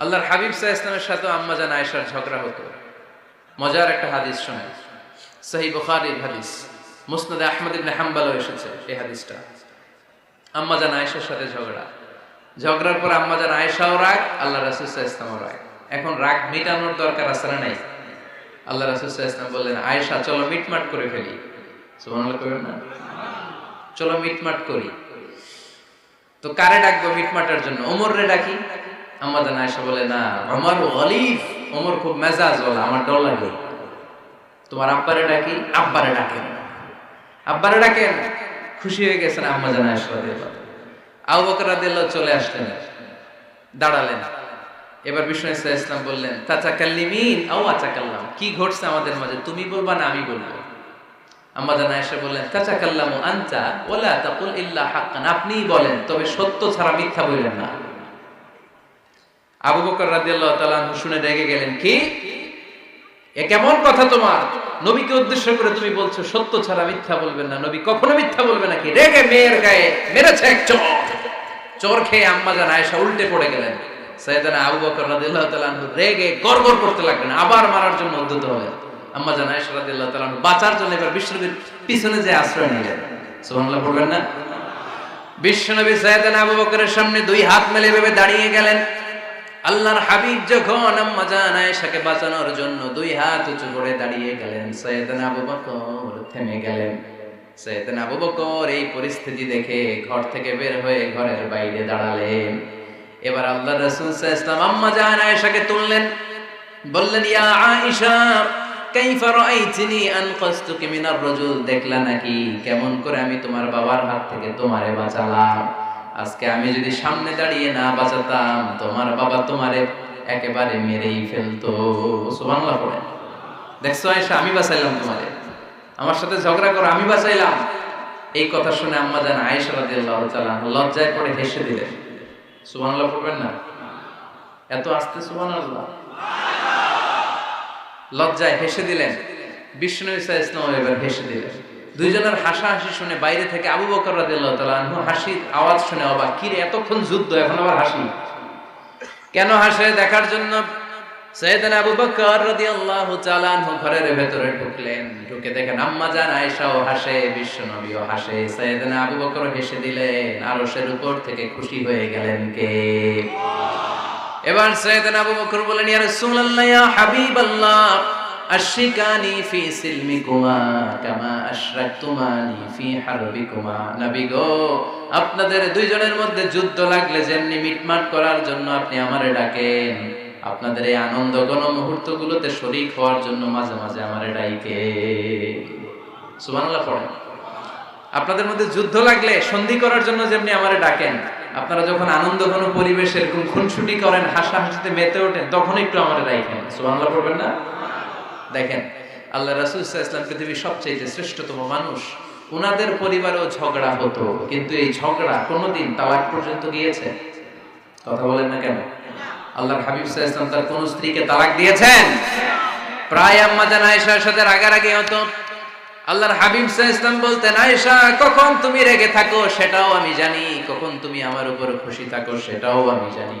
আল্লাহর হাবিব সাহা ইসলামের সাথে আম্মা জান আয়েশার ঝগড়া হতো। মজার একটা হাদিস শোনে সহি বুখারির হাদিস। মুসনাদে আহমদ ইবনে হাম্বালও এসেছে এই হাদিসটা। আম্মা জান আয়েশার সাথে ঝগড়া। ঝগড়ার পর আম্মা জান আয়েশাও রাগ, আল্লাহ রাসুল সাহা ইসলামও রাগ। এখন রাগ মিটানোর দরকার আছে না নাই? আল্লাহ রাসুল সাহা ইসলাম বললেন, আয়েশা, চলো মিটমাট করে ফেলি। চলো মিটমাট করি। তো কারে ডাকবো মিটমাটার জন্য? ওমর রে ডাকি। বলে, না, আমার অলিফ ওমর খুব মেজাজ আমার ডর লাগে। তোমার আব্বারে ডাকি, আব্বারে ডাকেন। আব্বারে ডাকেন, খুশি হয়ে গেছেন আম্মা জানা চলে আসলেন, দাঁড়ালেন। এবার বিষ্ণু ইসা ইসলাম বললেন তাচা কাল্লিমিন আও আচা কাল্লাম কি ঘটছে আমাদের মাঝে? তুমি বলবা না, আমি বলব। আমাদের আয়েশা বললেন কাঁচা কাল্লামু আনচা ওলা তাকুল ইল্লা হাক্কান। আপনিই বলেন, তবে সত্য ছাড়া মিথ্যা বললেন না। আবু বকর রাদিয়াল্লাহু তাআলা আনহু শুনে রেগে গেলেন কি? এ কেমন কথা তোমার? নবীকে উদ্দেশ্য করে তুমি বলছো, সত্য ছাড়া মিথ্যা বলবেন না। নবী কখনো মিথ্যা বলবে নাকি রেগে মেয়ের গায়ে মেরেছে এক চোর। চোর খেয়ে আম্মা জান আয়েশা উল্টে পড়ে গেলেন। সাইয়েদানা আবু বকর রাদিয়াল্লাহু তাআলা রেগে গড়গড় করতে লাগলেন, আবার মারার জন্য উদ্যত হলেন। আম্মা জান আয়েশা রাদিয়াল্লাহু তাআলা বাঁচার জন্য এবার বিশ্বনবীর পিছনে যে আশ্রয় নিলেন। সুবহানাল্লাহ বলবেন না? বিশ্বনবী সাইয়েদানা আবু বকরের সামনে দুই হাত মেলে ভেবে দাঁড়িয়ে গেলেন। আল্লাহর হাবিব যখন আম্মা জান আয়েশাকে বাঁচানোর জন্য দুই হাত উঁচু করে দাঁড়িয়ে গেলেন সাইয়েদানা আবু বকর থেমে গেলেন। সৈয়দনা আবু বকর এই পরিস্থিতি দেখে ঘর থেকে বের হয়ে ঘরের বাইরে দাঁড়ালেন। এবার আল্লাহ রাসূল সাল্লাল্লাহু আম্মা জান আয়েশাকে তুললেন, বললেন, ইয়া আয়েশা, কাইফা রাআইতনি আনকাসতুকি মিনার রাজুল? দেখলা নাকি, কেমন করে আমি তোমার বাবার হাত থেকে তোমারে বাঁচালাম। আজকে আমি যদি সামনে দাঁড়িয়ে না বাঁচাতাম, তোমার বাবা তোমারে একেবারে মেরেই ফেলতো। সুবহানাল্লাহ পড়েন। দেখছ আয়েশা, আমি বাঁচাইলাম তোমারে। আমার সাথে ঝগড়া করো, আমি বাঁচাইলাম। এই কথা শুনে আম্মা জান আয়েশা রাদিয়াল্লাহু তাআলা লজ্জায় পড়ে হেসে দিলেন। সুবহানাল্লাহ পড়বেন না? এত আস্তে সুবহানাল্লাহ। লজ্জায় হেসে দিলেন। বিষ্ণু ইসা ইসলাম এবার হেসে দিলেন। দুইজনের হাসাহাসি শুনে বাইরে থেকে আবু বকর আনহু হাসির আওয়াজ শুনে অবাক। কি রে, এতক্ষণ যুদ্ধ, এখন আবার হাসি? কেন হাসে? দেখার জন্য সৈয়দনা আবু বকর রাদিয়াল্লাহু তাআলা আনহু ঘরের ভেতরে ঢুকলেন। ঢুকে দেখেন আম্মা জান হাসে হাসে। সৈয়দনা আবু বকর হেসে দিলেন, আরশের উপর থেকে খুশি হয়ে গেলেন কে? এবার সৈয়দনা আবু বকর বলেন, ইয়া রাসূলুল্লাহ, ইয়া হাবিবাল্লাহ। আশরিকানি ফি সিলমিকুমা কামা আশরাকতুমানি ফি হারবিকুমা। নবী গো, আপনাদের দুইজনের মধ্যে যুদ্ধ লাগলে যেমনি মিটমাট করার জন্য আপনি আমারে ডাকেন, আপনাদের এই আনন্দ গণ মুহূর্ত গুলোতে শরিক হওয়ার জন্য মাঝে মাঝে আমারে ডাইকে সুবহানাল্লাহ পড়েন। আপনাদের মধ্যে যুদ্ধ লাগলে সন্ধি করার জন্য যেমনি আমারে ডাকেন, আপনারা যখন আনন্দ ঘন পরিবেশ এরকম খুনসুটি করেন হাসা হাসিতে মেতে ওঠেন, তখন একটু আমারে ডাইকেন। সুবহানাল্লাহ পড়বেন না? দেখেন, আল্লাহ রাসূল ওয়াসাল্লাম পৃথিবীর সবচেয়ে শ্রেষ্ঠতম মানুষ। ওনাদের পরিবারেও ঝগড়া হতো, কিন্তু এই ঝগড়া কোনোদিন তালাক পর্যন্ত গিয়েছে? কথা বলেন না কেন? আল্লাহর হাবিব ওয়াসাল্লাম তার কোন স্ত্রীকে তালাক দিয়েছেন? প্রায় আম্মা জান আয়েশার সাথে রাগারাগি হতো। আল্লাহর হাবিব আলাইহি বলতেন, আয়েশা, কখন তুমি রেগে থাকো সেটাও আমি জানি, কখন তুমি আমার উপর খুশি থাকো সেটাও আমি জানি।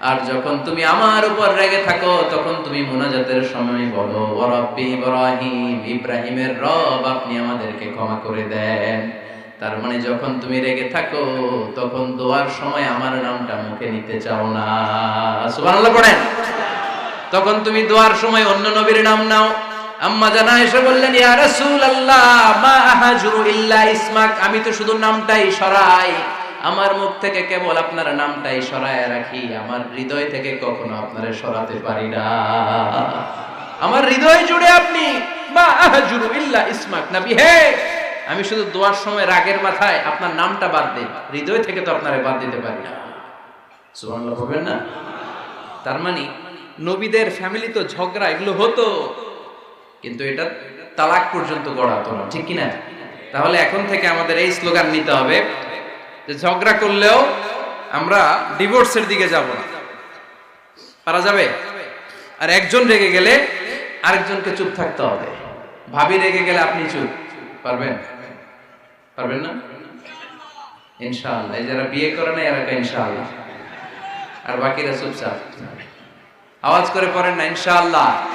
আর যখন তুমি আমার উপর রেগে থাকো, তখন তুমি মুনাজাতের সময় বলো রব্বি ইব্রাহিম, ইব্রাহিমের রব, আপনি আমাদেরকে ক্ষমা করে দেন। তার মানে যখন তুমি রেগে থাকো, তখন দোয়ার সময় আমার নামটা মুখে নিতে চাও না। সুবহানাল্লাহ পড়েন। তখন তুমি দোয়ার সময় অন্য নবীর নাম নাও। আম্মা জানা এসে বললেন, ইয়া রাসূলুল্লাহ, মা আহাজুরু ইল্লা ইসমাক। আমি তো শুধু নামটাই সরাই। আমার মুখ থেকে কেবল আপনার নামটাই সরায় রাখি, আমার হৃদয় থেকে কখনো আপনারে সরাতে পারি না। আমার হৃদয় জুড়ে আপনি হে! আমি শুধু দোয়ার সময় রাগের মাথায় আপনার নামটা বাদ দিই, হৃদয় থেকে তো আপনারে বাদ দিতে পারি না। না? তার মানে নবীদের ফ্যামিলি তো ঝগড়া, এগুলো হতো, কিন্তু এটা তালাক পর্যন্ত গড়াতো না, ঠিক কিনা? তাহলে এখন থেকে আমাদের এই স্লোগান নিতে হবে যে ঝগড়া করলেও আমরা ডিভোর্সের দিকে যাব না। পারা যাবে? আর একজন রেগে গেলে আরেকজনকে চুপ থাকতে হবে। ভাবি রেগে গেলে আপনি চুপ। পারবেন? পারবেন না? ইনশাআল্লাহ। যারা বিয়ে করে না, এরা ইনশাআল্লাহ। আর বাকিরা চুপচাপ। আওয়াজ করে পড়েন না, ইনশাআল্লাহ।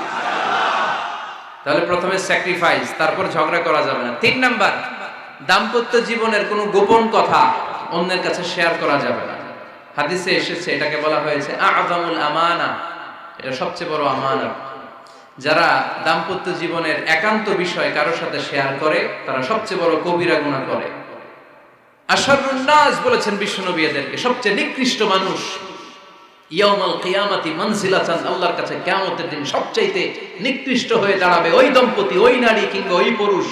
তাহলে প্রথমে স্যাক্রিফাইস তারপর ঝগড়া করা যাবে না। তিন নাম্বার, দাম্পত্য জীবনের কোনো গোপন কথা। অন্যের কাছে শেয়ার করা যাবে না। হাদিসে এসেছে, এটাকে বলা হয়েছে আযমুল আমানা। এটা সবচেয়ে বড় আমানা যারা দাম্পত্য জীবনের একান্ত বিষয় কারোর সাথে শেয়ার করে, তারা সবচেয়ে বড় কবিরা গুনাহ করে। আশারুন বলেছেন বিশ্বনবী এদেরকে সবচেয়ে নিকৃষ্ট মানুষ ইয়াউমাল কিয়ামাতি মানজিলাতান, আল্লাহর কাছে কিয়ামতের দিন সবচাইতে নিকৃষ্ট হয়ে দাঁড়াবে ওই দম্পতি, ওই নারী কিংবা ওই পুরুষ।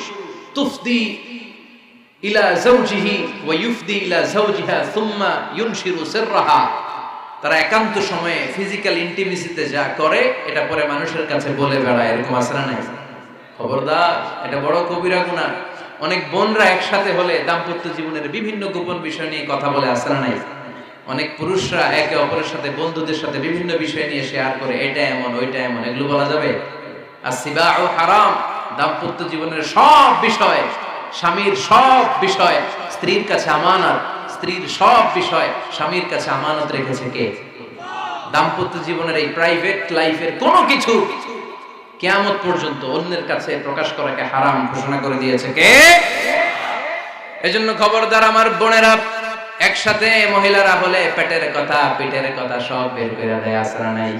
তুফদি তারা একান্ত সময়ে ফিজিক্যাল ইন্টিমেসিতে যা করে, এটা পরে মানুষের কাছে বলে বেড়ায়, এরকম না নাই? খবরদার, এটা বড় কবিরা গুনাহ অনেক বোনরা একসাথে হলে দাম্পত্য জীবনের বিভিন্ন গোপন বিষয় নিয়ে কথা বলে আসে না নাই? অনেক পুরুষরা একে অপরের সাথে, বন্ধুদের সাথে বিভিন্ন বিষয় নিয়ে শেয়ার করে, এটা এমন, ওইটা এমন, এগুলো বলা যাবে? আর সিবা ও হারাম, দাম্পত্য জীবনের সব বিষয় স্বামীর সব বিষয় স্ত্রীর কাছে আমানত, স্ত্রীর সব বিষয় স্বামীর কাছে আমানত রেখেছে কে? দাম্পত্য জীবনের এই প্রাইভেট লাইফের কোনো কিছু কেয়ামত পর্যন্ত অন্যের কাছে প্রকাশ করাকে হারাম ঘোষণা করে দিয়েছে কে? এজন্য খবরদার আমার বোনেরা, একসাথে মহিলারা হলে পেটের কথা, পিঠের কথা সব বের করে দেয় আসরা নাই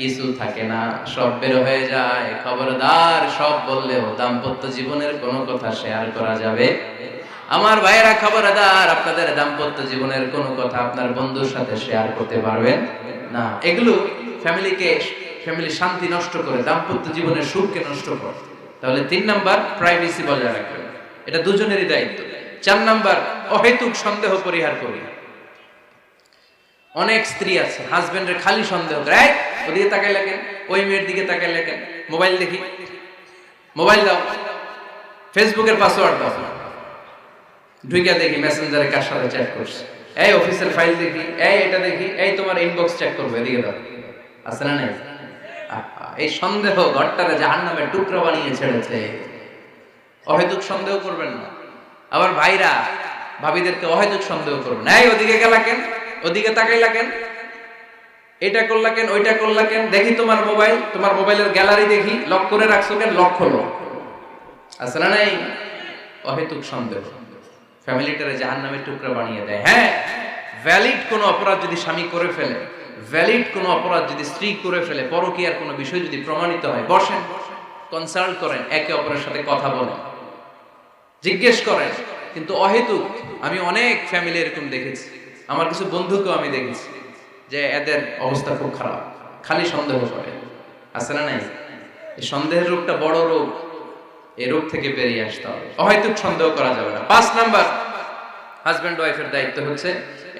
কিছু থাকে না। সব বের হয়ে যায়, খবরদার, সব বললেও দাম্পত্য জীবনের কোনো কথা শেয়ার করা যাবে। আমার ভাইয়েরা খবরদার, আপনাদের দাম্পত্য জীবনের কোনো কথা আপনার বন্ধুর সাথে শেয়ার করতে পারবেন? না, এগুলো ফ্যামিলিকে ফ্যামিলি শান্তি নষ্ট করে, দাম্পত্য জীবনের সুখকে নষ্ট করে। তাহলে তিন নাম্বার প্রাইভেসি বজায় রাখবেন। এটা দুজনেরই দায়িত্ব। চার নাম্বার, অহেতুক সন্দেহ পরিহার করি। অনেক স্ত্রী আছে হাজবেন্ডের খালি সন্দেহ করে ওদিকে তাকাই লাগেন ওই মেয়ের দিকে তাকাই লাগেন মোবাইল দেখি। মোবাইল দাও। ফেসবুকের পাসওয়ার্ড দাও। ঢুইকা দেখি মেসেঞ্জারে কার সাথে চ্যাট করছে। এই অফিসের ফাইল দেখি, এই এটা দেখি, এই তোমার ইনবক্স চেক করব, এদিকে দাও। আছে না নাই? এই সন্দেহ ঘরটারে জাহান নামে টুকরো বানিয়ে ছেড়েছে। অহেতুক সন্দেহ করবেন না। আবার ভাইরা, ভাবিদেরকে অহেতুক সন্দেহ করবেন এই ওদিকে গেলা কেন? ওদিকে তাকাইলা কেন? এটা করলা কেন? ওইটা করলা কেন? দেখি তোমার মোবাইল। তোমার মোবাইলের গ্যালারি দেখি। লক করে রাখছো কেন? লক হলো। আছে না নাই? অহেতুক সন্দেহ। ফ্যামিলিটারে জাহান নামে টুকরা বানিয়ে দেয়। হ্যাঁ ভ্যালিড কোনো অপরাধ যদি স্বামী করে ফেলে ভ্যালিড কোনো অপরাধ যদি স্ত্রী করে ফেলে, পরকীয়ার কোনো বিষয় যদি প্রমাণিত হয়, বসেন কনসাল্ট করেন, একে অপরের সাথে কথা বলেন। জিজ্ঞেস করেন, কিন্তু অহেতুক, আমি অনেক ফ্যামিলি এরকম দেখেছি। আমার কিছু বন্ধুকেও আমি দেখেছি যে এদের অবস্থা খুব খারাপ, খালি সন্দেহ করে। আছে না নাই? এই সন্দেহের রোগটা বড় রোগ, এই রোগ থেকে বেরিয়ে আসতে হবে। অহেতুক সন্দেহ করা যাবে না। পাঁচ নাম্বার হাজব্যান্ড ওয়াইফের দায়িত্ব হচ্ছে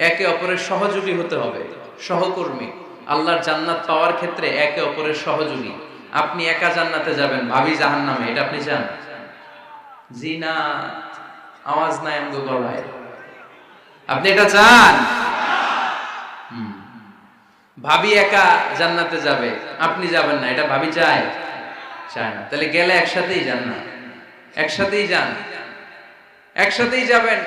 একে অপরের সহযোগী হতে হবে, সহকর্মী। আল্লাহর জান্নাত পাওয়ার ক্ষেত্রে একে অপরের সহযোগী। আপনি একা জান্নাতে যাবেন, ভাবি জাহান নামে এটা আপনি চান? জি না আওয়াজ নাই আমগো গলায়। আপনি এটা চান? ভাবি একা জান্নাতে যাবে, আপনি যাবেন না, এটা ভাবি চায়? চায় না। তাহলে গেলে একসাথেই যান না। একসাথেই যান। একসাথেই যাবেন।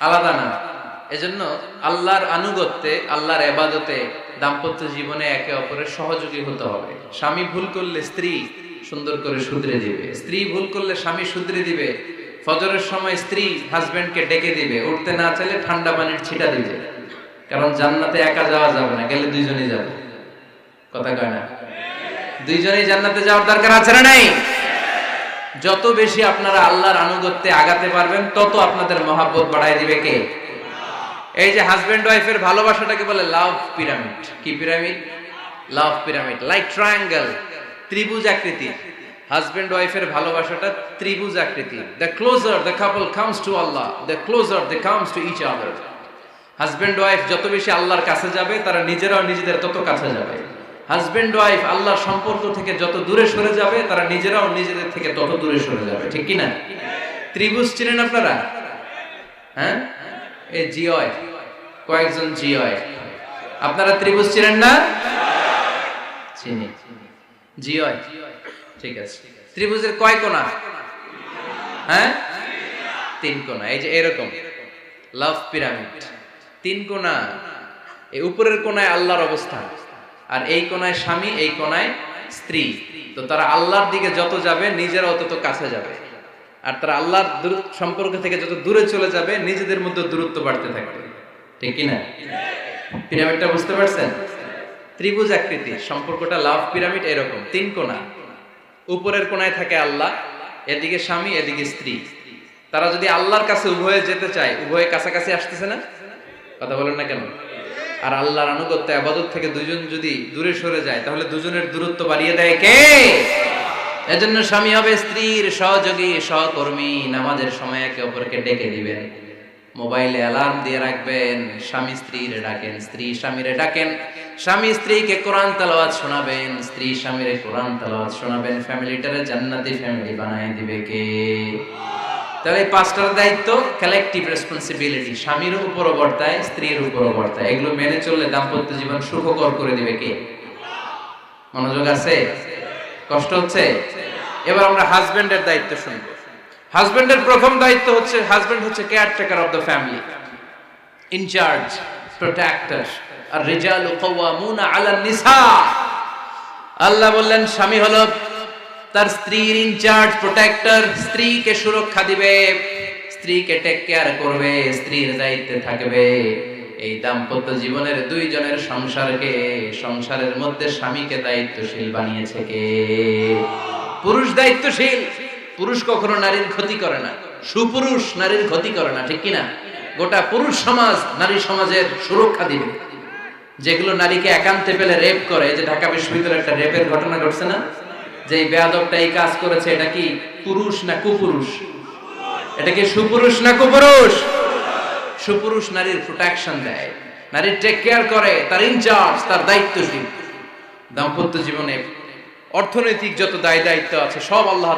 আলাদা না। এজন্য আল্লাহর আনুগত্যে, আল্লাহর এবাদতে দাম্পত্য জীবনে একে অপরের সহযোগী হতে হবে। স্বামী ভুল করলে স্ত্রী সুন্দর করে শুধরে দিবে। স্ত্রী ভুল করলে স্বামী শুধরে দিবে। ফজরের সময় স্ত্রী হাজবেন্ডকে ডেকে দিবে। উঠতে না চাইলে ঠান্ডা পানির ছিটা দিবে। কারণ জান্নাতে একা যাওয়া যাবে না, গেলে দুইজনে যাবে। কথা কয় না? দুইজনেই জান্নাতে যাওয়ার দরকার আছে না নাই? যত বেশি আপনারা আল্লাহর আনুগত্যে আগাতে পারবেন, তত আপনাদের মহাব্বত বাড়ায় দিবে কে? এই যে হাজবেন্ড ওয়াইফের ভালোবাসাটাকে বলে লাভ পিরামিড কি pyramid love pyramid like triangle ত্রিভুজ আকৃতি হাজবেন্ড ওয়াইফের ভালোবাসাটা ত্রিভুজ আকৃতি। The closer the couple comes to Allah the closer the comes to each other husband wife যত বেশি আল্লাহর কাছে যাবে, তারা নিজেরাও নিজেদের তত কাছে যাবে। হাজবেন্ড ওয়াইফ আল্লাহর সম্পর্ক থেকে যত দূরে সরে যাবে, তারা নিজেরাও নিজেদের থেকে তত দূরে সরে যাবে। ঠিক কি না ত্রিভুজ চিনেন আপনারা? হ্যাঁ? এই জিওয়। কয়েকজন জিওয়। আপনারা ত্রিভুজ চিনেন না? চিনি। জিওয়। ঠিক আছে। ত্রিভুজের কয় কোণা? হ্যাঁ? তিন কোণা। এই যে এরকম। লাভ পিরামিড তিন কোণা। এই উপরের কোণায় আল্লাহর অবস্থান আর এই কোণায় স্বামী, এই কোনায় স্ত্রী। তো তারা আল্লাহর দিকে যত যাবে, নিজেরাও তত কাছে যাবে। আর তারা আল্লাহর সম্পর্ক থেকে যত দূরে চলে যাবে, নিজেদের মধ্যে দূরত্ব বাড়তে থাকবে। ঠিক কি না পিরামিডটা বুঝতে পারছেন? ত্রিভুজ আকৃতি। সম্পর্কটা লাভ পিরামিড এরকম। তিন কোণা। উপরের কোণায় থাকে আল্লাহ, এদিকে স্বামী, এদিকে স্ত্রী। তারা যদি আল্লাহর কাছে উভয়ে যেতে চায়, উভয়ে কাছাকাছি আসতেছে না? কথা বলেন না কেন? আর আল্লাহর আনুগত্য, আবাদত থেকে দুজন যদি দূরে সরে যায়, তাহলে দুজনের দূরত্ব বাড়িয়ে দেয় কে? এজন্য স্বামী হবে স্ত্রীর সহযোগী, সহকর্মী, নামাজের সময় একে অপরকে ডেকে দিবেন। মোবাইলে অ্যালার্ম দিয়ে রাখবেন, স্বামী স্ত্রীরে ডাকেন, স্ত্রী স্বামীরে ডাকেন, স্বামী স্ত্রীকে কোরআন তালাওয়াত শোনাবেন, স্ত্রী স্বামীরে কোরআন তালাওয়াত শোনাবেন ফ্যামিলিটারে জান্নাতি ফ্যামিলি বানায় দিবে কে? তাহলে পাঁচটার দায়িত্ব কালেকটিভ রেসপন্সিবিলিটি স্বামীর উপরও বর্তায় স্ত্রীর উপরও বর্তায় এগুলো মেনে চললে দাম্পত্য জীবন সুখকর করে দিবে কে? মনোযোগ আছে? কষ্ট হচ্ছে? এবার আমরা হাজবেন্ডের দায়িত্ব শুনব। হাজবেন্ডের প্রথম দায়িত্ব হচ্ছে হাজবেন্ড হচ্ছে caretaker of the family in charge protector আর রিজাল কওয়ামুনা আলা নিসা আল্লাহ বললেন, স্বামী হলো তার স্ত্রীর ইনচার্জ প্রোটেক্টর স্ত্রীকে সুরক্ষা দিবে, স্ত্রীকে টেক কেয়ার করবে, স্ত্রীর দায়িত্বে থাকবে। এই দাম্পত্য জীবনের দুইজনের সংসারকে, সংসারের মধ্যে স্বামীকে দায়িত্বশীল বানিয়েছে কে? পুরুষ দায়িত্বশীল পুরুষ কখনো নারীর ক্ষতি করে না। সুপুরুষ নারীর ক্ষতি করে না, ঠিক কিনা? গোটা পুরুষ সমাজ নারী সমাজের সুরক্ষা দিবে। যেগুলো নারীকে একান্তে পেলে রেপ করে যে ঢাকা বিশ্ববিদ্যালয়ে একটা রেপের ঘটনা ঘটছে না? যে বেয়াদবটা এই কাজ করেছে, এটা কি পুরুষ না কুপুরুষ? এটা কি সুপুরুষ না কুপুরুষ? সুপুরুষ নারীর প্রোটেকশন দেয়। নারীর টেক কেয়ার করে, তার ইনচার্জ তার দায়িত্বশীল দাম্পত্য জীবনে অর্থনৈতিক যত দায় দায়িত্ব আছে, সব আল্লাহ